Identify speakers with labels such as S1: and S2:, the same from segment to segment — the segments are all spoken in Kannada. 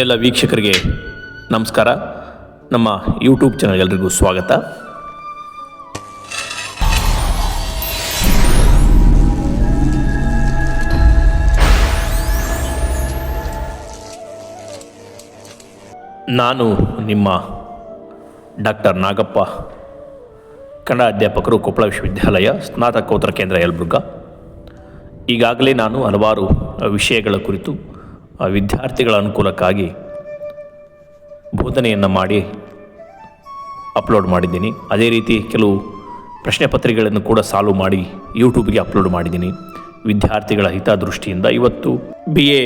S1: ಎಲ್ಲ ವೀಕ್ಷಕರಿಗೆ ನಮಸ್ಕಾರ. ನಮ್ಮ ಯೂಟ್ಯೂಬ್ ಚಾನಲ್ ಎಲ್ರಿಗೂ ಸ್ವಾಗತ. ನಾನು ನಿಮ್ಮ ಡಾಕ್ಟರ್ ನಾಗಪ್ಪ, ಕನ್ನಡ ಅಧ್ಯಾಪಕರು ಕೊಪ್ಪಳ ವಿಶ್ವವಿದ್ಯಾಲಯ ಸ್ನಾತಕೋತ್ತರ ಕೇಂದ್ರ ಯಲಬುರ್ಗ. ಈಗಾಗಲೇ ನಾನು ಹಲವಾರು ವಿಷಯಗಳ ಕುರಿತು ಆ, ವಿದ್ಯಾರ್ಥಿಗಳ ಅನುಕೂಲಕ್ಕಾಗಿ ಬೋಧನೆಯನ್ನು ಮಾಡಿ ಅಪ್ಲೋಡ್ ಮಾಡಿದ್ದೀನಿ. ಅದೇ ರೀತಿ ಕೆಲವು ಪ್ರಶ್ನೆ ಪತ್ರಿಕೆಗಳನ್ನು ಕೂಡ ಸಾಲ್ವ್ ಮಾಡಿ ಯೂಟ್ಯೂಬ್ಗೆ ಅಪ್ಲೋಡ್ ಮಾಡಿದ್ದೀನಿ. ವಿದ್ಯಾರ್ಥಿಗಳ ಹಿತದೃಷ್ಟಿಯಿಂದ ಇವತ್ತು ಬಿ ಎ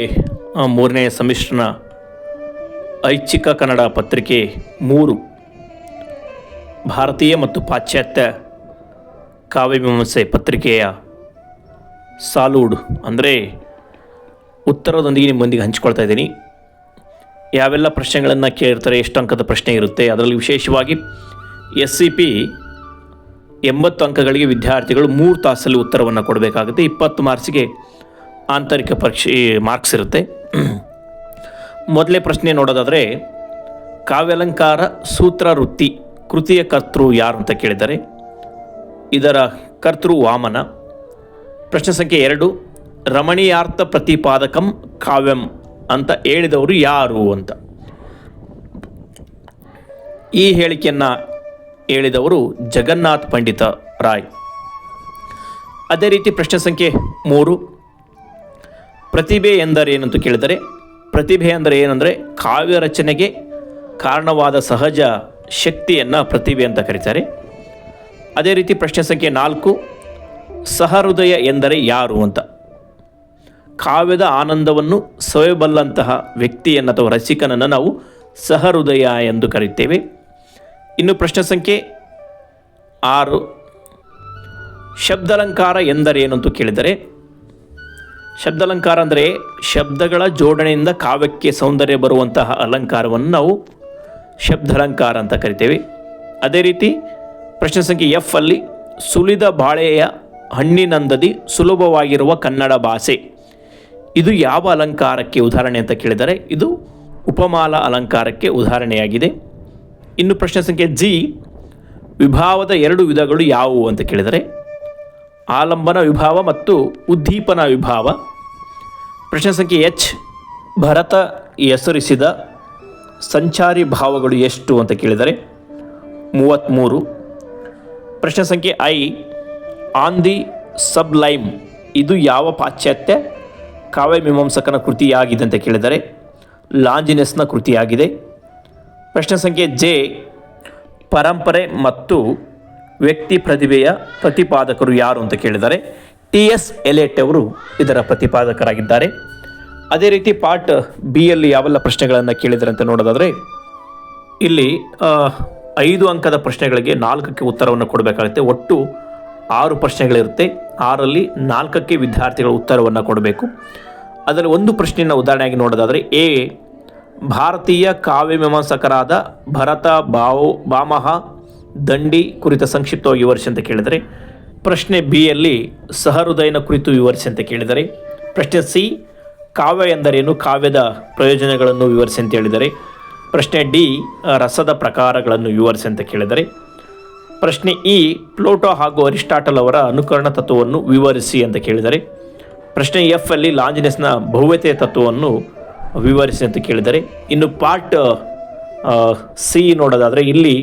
S1: ಮೂರನೇ ಸೆಮಿಸ್ಟರ್ನ ಐಚ್ಛಿಕ ಕನ್ನಡ ಪತ್ರಿಕೆ ಮೂರು ಭಾರತೀಯ ಮತ್ತು ಪಾಶ್ಚಾತ್ಯ ವಿಮರ್ಶೆ ಪತ್ರಿಕೆಯ ಸಾಲೂಡ್ ಅಂದರೆ ಉತ್ತರದೊಂದಿಗೆ ನಿಮ್ಮೊಂದಿಗೆ ಹಂಚ್ಕೊಳ್ತಾ ಇದ್ದೀನಿ. ಯಾವೆಲ್ಲ ಪ್ರಶ್ನೆಗಳನ್ನು ಕೇಳಿರ್ತಾರೆ ಎಷ್ಟು ಅಂಕದ ಪ್ರಶ್ನೆ ಇರುತ್ತೆ, ಅದರಲ್ಲಿ ವಿಶೇಷವಾಗಿ ಎಸ್ ಸಿ ಪಿ ಎಂಬತ್ತು ಅಂಕಗಳಿಗೆ ವಿದ್ಯಾರ್ಥಿಗಳು ಮೂರು ತಾಸಲ್ಲಿ ಉತ್ತರವನ್ನು ಕೊಡಬೇಕಾಗುತ್ತೆ. ಇಪ್ಪತ್ತು ಮಾರ್ಕ್ಸ್ಗೆ ಆಂತರಿಕ ಪರೀಕ್ಷೆ ಮಾರ್ಕ್ಸ್ ಇರುತ್ತೆ. ಮೊದಲೇ ಪ್ರಶ್ನೆ ನೋಡೋದಾದರೆ, ಕಾವ್ಯಾಲಂಕಾರ ಸೂತ್ರ ವೃತ್ತಿ ಕೃತಿಯ ಕರ್ತೃ ಯಾರು ಅಂತ ಕೇಳಿದ್ದಾರೆ. ಇದರ ಕರ್ತೃ ವಾಮನ. ಪ್ರಶ್ನೆ ಸಂಖ್ಯೆ ಎರಡು ರಮಣೀಯಾರ್ಥ ಪ್ರತಿಪಾದಕಂ ಕಾವ್ಯಂ ಅಂತ ಹೇಳಿದವರು ಯಾರು ಅಂತ. ಈ ಹೇಳಿಕೆಯನ್ನು ಹೇಳಿದವರು ಜಗನ್ನಾಥ್ ಪಂಡಿತ ರಾಯ್. ಅದೇ ರೀತಿ ಪ್ರಶ್ನೆ ಸಂಖ್ಯೆ ಮೂರು. ಪ್ರತಿಭೆ ಎಂದರೇನು ಅಂತ ಕೇಳಿದರೆ, ಪ್ರತಿಭೆ ಅಂದರೆ ಏನಂದರೆ ಕಾವ್ಯ ರಚನೆಗೆ ಕಾರಣವಾದ ಸಹಜ ಶಕ್ತಿಯನ್ನು ಪ್ರತಿಭೆ ಅಂತ ಕರೀತಾರೆ. ಅದೇ ರೀತಿ ಪ್ರಶ್ನೆ ಸಂಖ್ಯೆ ನಾಲ್ಕು. ಸಹೃದಯ ಎಂದರೆ ಯಾರು ಅಂತ. ಕಾವ್ಯದ ಆನಂದವನ್ನು ಸವೆಬಲ್ಲಂತಹ ವ್ಯಕ್ತಿಯನ್ನು ಅಥವಾ ರಸಿಕನನ್ನು ನಾವು ಸಹೃದಯ ಎಂದು ಕರೆಯುತ್ತೇವೆ ಇನ್ನು ಪ್ರಶ್ನೆ ಸಂಖ್ಯೆ ಆರು. ಶಬ್ದಾಲಂಕಾರ ಎಂದರೇನು ಅಂತ ಕೇಳಿದರೆ, ಶಬ್ದಾಲಂಕಾರ ಅಂದರೆ ಶಬ್ದಗಳ ಜೋಡಣೆಯಿಂದ ಕಾವ್ಯಕ್ಕೆ ಸೌಂದರ್ಯ ಬರುವಂತಹ ಅಲಂಕಾರವನ್ನು ನಾವು ಶಬ್ದಾಲಂಕಾರ ಅಂತ ಕರಿತೇವೆ. ಅದೇ ರೀತಿ ಪ್ರಶ್ನೆ ಸಂಖ್ಯೆ ಎಫ್ ಅಲ್ಲಿ ಸುಲಿದ ಬಾಳೆಯ ಹಣ್ಣಿನಂದದಿ ಸುಲಭವಾಗಿರುವ ಕನ್ನಡ ಭಾಷೆ. ಇದು ಯಾವ ಅಲಂಕಾರಕ್ಕೆ ಉದಾಹರಣೆ ಅಂತ ಕೇಳಿದರೆ, ಇದು ಉಪಮಾಲ ಅಲಂಕಾರಕ್ಕೆ ಉದಾಹರಣೆಯಾಗಿದೆ. ಇನ್ನು ಪ್ರಶ್ನೆ ಸಂಖ್ಯೆ ಜಿ, ವಿಭಾವದ ಎರಡು ವಿಧಗಳು ಯಾವುವು ಅಂತ ಕೇಳಿದರೆ, ಆಲಂಬನ ವಿಭಾವ ಮತ್ತು ಉದ್ದೀಪನ ವಿಭಾವ. ಪ್ರಶ್ನೆ ಸಂಖ್ಯೆ ಎಚ್, ಭರತ ಹೆಸರಿಸಿದ ಸಂಚಾರಿ ಭಾವಗಳು ಎಷ್ಟು ಅಂತ ಕೇಳಿದರೆ, ಮೂವತ್ತ್ಮೂರು. ಪ್ರಶ್ನೆ ಸಂಖ್ಯೆ ಐ ಆನ್ ದಿ ಸಬ್ಲೈಮ್, ಇದು ಯಾವ ಪಾಶ್ಚಾತ್ಯ ಕಾವ್ಯಮೀಮಾಂಸಕನ ಕೃತಿಯಾಗಿದೆ ಅಂತ ಕೇಳಿದರೆ ಲಾಂಜಿನೆಸ್ನ ಕೃತಿಯಾಗಿದೆ. ಪ್ರಶ್ನೆ ಸಂಖ್ಯೆ ಜೆ, ಪರಂಪರೆ ಮತ್ತು ವ್ಯಕ್ತಿ ಪ್ರತಿಭೆಯ ಪ್ರತಿಪಾದಕರು ಯಾರು ಅಂತ ಕೇಳಿದರೆ ಟಿ ಎಸ್ ಎಲೆಟ್ ಅವರು ಇದರ ಪ್ರತಿಪಾದಕರಾಗಿದ್ದಾರೆ. ಅದೇ ರೀತಿ ಪಾರ್ಟ್ ಬಿ ಯಲ್ಲಿ ಯಾವೆಲ್ಲ ಪ್ರಶ್ನೆಗಳನ್ನು ಕೇಳಿದರೆ ಅಂತ ನೋಡೋದಾದರೆ ಇಲ್ಲಿ ಐದು ಅಂಕದ ಪ್ರಶ್ನೆಗಳಿಗೆ ನಾಲ್ಕಕ್ಕೆ ಉತ್ತರವನ್ನು ಕೊಡಬೇಕಾಗುತ್ತೆ. ಒಟ್ಟು ಆರು ಪ್ರಶ್ನೆಗಳಿರುತ್ತೆ. ಆರಲ್ಲಿ ನಾಲ್ಕಕ್ಕೆ ವಿದ್ಯಾರ್ಥಿಗಳು ಉತ್ತರವನ್ನು ಕೊಡಬೇಕು. ಅದರಲ್ಲಿ ಒಂದು ಪ್ರಶ್ನೆಯನ್ನು ಉದಾಹರಣೆಯಾಗಿ ನೋಡೋದಾದರೆ, ಎ, ಭಾರತೀಯ ಕಾವ್ಯಮೀಮಾಂಸಕರಾದ ಭರತ, ಬಾವು, ಬಾಮಹ, ದಂಡಿ ಕುರಿತ ಸಂಕ್ಷಿಪ್ತವಾಗಿ ವಿವರಿಸಿ ಅಂತ ಕೇಳಿದರೆ, ಪ್ರಶ್ನೆ ಬಿ ಯಲ್ಲಿ ಸಹೃದಯನ ಕುರಿತು ವಿವರಿಸಿ ಅಂತ ಕೇಳಿದರೆ, ಪ್ರಶ್ನೆ ಸಿ, ಕಾವ್ಯ ಎಂದರೇನು, ಕಾವ್ಯದ ಪ್ರಯೋಜನಗಳನ್ನು ವಿವರಿಸಿ ಅಂತ ಹೇಳಿದರೆ, ಪ್ರಶ್ನೆ ಡಿ, ರಸದ ಪ್ರಕಾರಗಳನ್ನು ವಿವರಿಸಿ ಅಂತ ಕೇಳಿದರೆ ಪ್ರಶ್ನೆ ಇ, ಪ್ಲೋಟೋ ಹಾಗೂ ಅರಿಸ್ಟಾಟಲ್ ಅವರ ಅನುಕರಣ ತತ್ವವನ್ನು ವಿವರಿಸಿ ಅಂತ ಕೇಳಿದರೆ, ಪ್ರಶ್ನೆ ಎಫ್ ಅಲ್ಲಿ ಲಾಂಜಿನಸ್ನ ಭವ್ಯತೆಯ ತತ್ವವನ್ನು ವಿವರಿಸಿ ಅಂತ ಕೇಳಿದರೆ, ಇನ್ನು ಪಾರ್ಟ್ ಸಿ ನೋಡೋದಾದರೆ ಇಲ್ಲಿ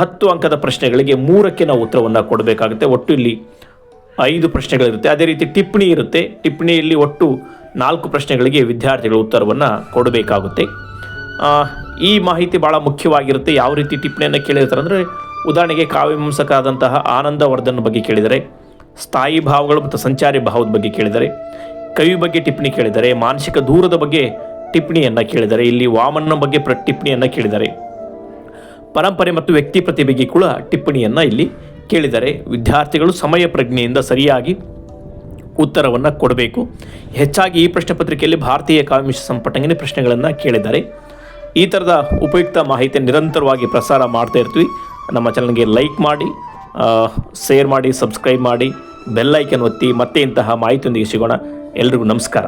S1: ಹತ್ತು ಅಂಕದ ಪ್ರಶ್ನೆಗಳಿಗೆ ಮೂರಕ್ಕೆ ನಾವು ಉತ್ತರವನ್ನು ಕೊಡಬೇಕಾಗುತ್ತೆ. ಒಟ್ಟು ಇಲ್ಲಿ ಐದು ಪ್ರಶ್ನೆಗಳಿರುತ್ತೆ. ಅದೇ ರೀತಿ ಟಿಪ್ಪಣಿ ಇರುತ್ತೆ. ಟಿಪ್ಪಣಿಯಲ್ಲಿ ಒಟ್ಟು ನಾಲ್ಕು ಪ್ರಶ್ನೆಗಳಿಗೆ ವಿದ್ಯಾರ್ಥಿಗಳು ಉತ್ತರವನ್ನು ಕೊಡಬೇಕಾಗುತ್ತೆ. ಈ ಮಾಹಿತಿ ಭಾಳ ಮುಖ್ಯವಾಗಿರುತ್ತೆ. ಯಾವ ರೀತಿ ಟಿಪ್ಪಣಿಯನ್ನು ಕೇಳಿರ್ತಾರೆ ಅಂದರೆ ಉದಾಹರಣೆಗೆ ಕಾವ್ಯಮಂಸಕರಾದಂತಹ ಆನಂದವರ್ಧನ್ ಬಗ್ಗೆ ಕೇಳಿದರೆ, ಸ್ಥಾಯಿ ಭಾವಗಳು ಮತ್ತು ಸಂಚಾರಿ ಭಾವದ ಬಗ್ಗೆ ಕೇಳಿದರೆ, ಕವಿ ಬಗ್ಗೆ ಟಿಪ್ಪಣಿ ಕೇಳಿದರೆ, ಮಾನಸಿಕ ದೂರದ ಬಗ್ಗೆ ಟಿಪ್ಪಣಿಯನ್ನು ಕೇಳಿದರೆ, ಇಲ್ಲಿ ವಾಮನ ಬಗ್ಗೆ ಪ್ರ ಟಿಪ್ಪಣಿಯನ್ನು ಕೇಳಿದರೆ, ಪರಂಪರೆ ಮತ್ತು ವ್ಯಕ್ತಿ ಪ್ರತಿಭೆಗೆ ಕೂಡ ಟಿಪ್ಪಣಿಯನ್ನು ಇಲ್ಲಿ ಕೇಳಿದರೆ ವಿದ್ಯಾರ್ಥಿಗಳು ಸಮಯ ಪ್ರಜ್ಞೆಯಿಂದ ಸರಿಯಾಗಿ ಉತ್ತರವನ್ನು ಕೊಡಬೇಕು. ಹೆಚ್ಚಾಗಿ ಈ ಪ್ರಶ್ನೆ ಪತ್ರಿಕೆಯಲ್ಲಿ ಭಾರತೀಯ ಕಾವ್ಯಮಿಶ್ರ ಸಂಪಟಂಗನೆ ಪ್ರಶ್ನೆಗಳನ್ನು ಕೇಳಿದ್ದಾರೆ ಈ ಥರದ ಉಪಯುಕ್ತ ಮಾಹಿತಿ ನಿರಂತರವಾಗಿ ಪ್ರಸಾರ ಮಾಡ್ತಾ ಇರ್ತೀವಿ. ನಮ್ಮ ಚಾನಲ್ಗೆ ಲೈಕ್ ಮಾಡಿ ಶೇರ್ ಮಾಡಿ ಸಬ್ಸ್ಕ್ರೈಬ್ ಮಾಡಿ ಬೆಲ್ ಐಕನ್ ಒತ್ತಿ ಮತ್ತೆ ಇಂತಹ ಮಾಹಿತಿಯೊಂದಿಗೆ ಸಿಗೋಣ. ಎಲ್ರಿಗೂ ನಮಸ್ಕಾರ.